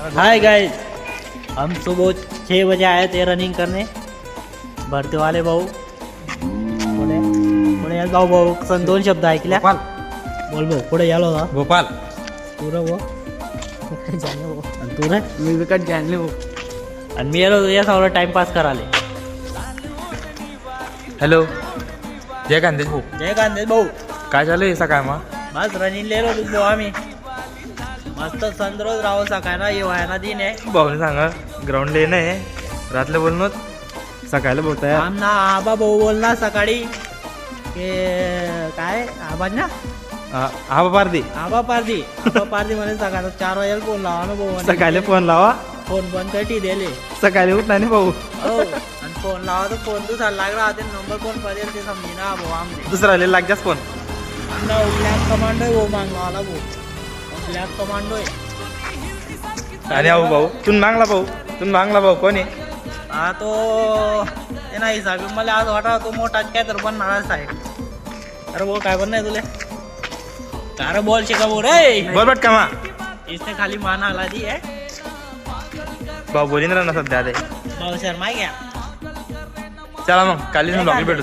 Hi guys हम सुबह छः बजे आए थे रनिंग करने। भरती वाले भाऊ पुढे पुढे या भाऊ भाऊ सन दोन शब्द ऐकल्या. गोपाल। बोल भाऊ पुढे यालो ना। गोपाल। तू रे भाऊ भाऊ. आणि तू रे मी विकत जाणले हो आणि मी यालो या सगळं टाइमपास कराले हॅलो जय कांदेश भाऊ. जय कांदे भाऊ. काय चालू आहे सकाळ मग बस रनिंग लेलो तू भाऊ आम्ही. मस्त संद्रोज राहू सकाळ ना येवायना दिन आहे. भाऊने सांगा ग्राउंड लेन आहे. रातले बोलणं सकाळला बोलताय आमना आबा भाऊ बोलना सकाळी. के काय? आबा ना? हा पारदी आबा पारदी आबा पारदी म्हणे सकाळ चार वाजेला फोन लावा ना भाऊ. म्हणे. सकाळी फोन लावा. फोन बंद कटी दिले सकाळी उठला नाही भाऊ. हो आणि फोन लावा तर फोन दुसरा लागला. ते नंबर कोण पडेल ते समजी ना भाऊ आमचे दुसरा आले लाग जास्त फोन आमना ब्लॅक कमांडो आहे भाऊ मागवाला भाऊ. ब्लॅक कमांडो आहे आणि अहो भाऊ तू मागला भाऊ तू मागला भाऊ कोणी? हा तो ते नाही हिसाबी मला आज वाटा तो मोठा काय तर पण नाराज आहे अरे भाऊ काय नाही तुले? अरे बोल शिका भाऊ रे? बरोबर का मा. इसने खाली मान आला दी आहे भाऊ बोलीन ना सध्या आले भाऊ शर्मा घ्या चला मग काली ब्लॉग भेटू.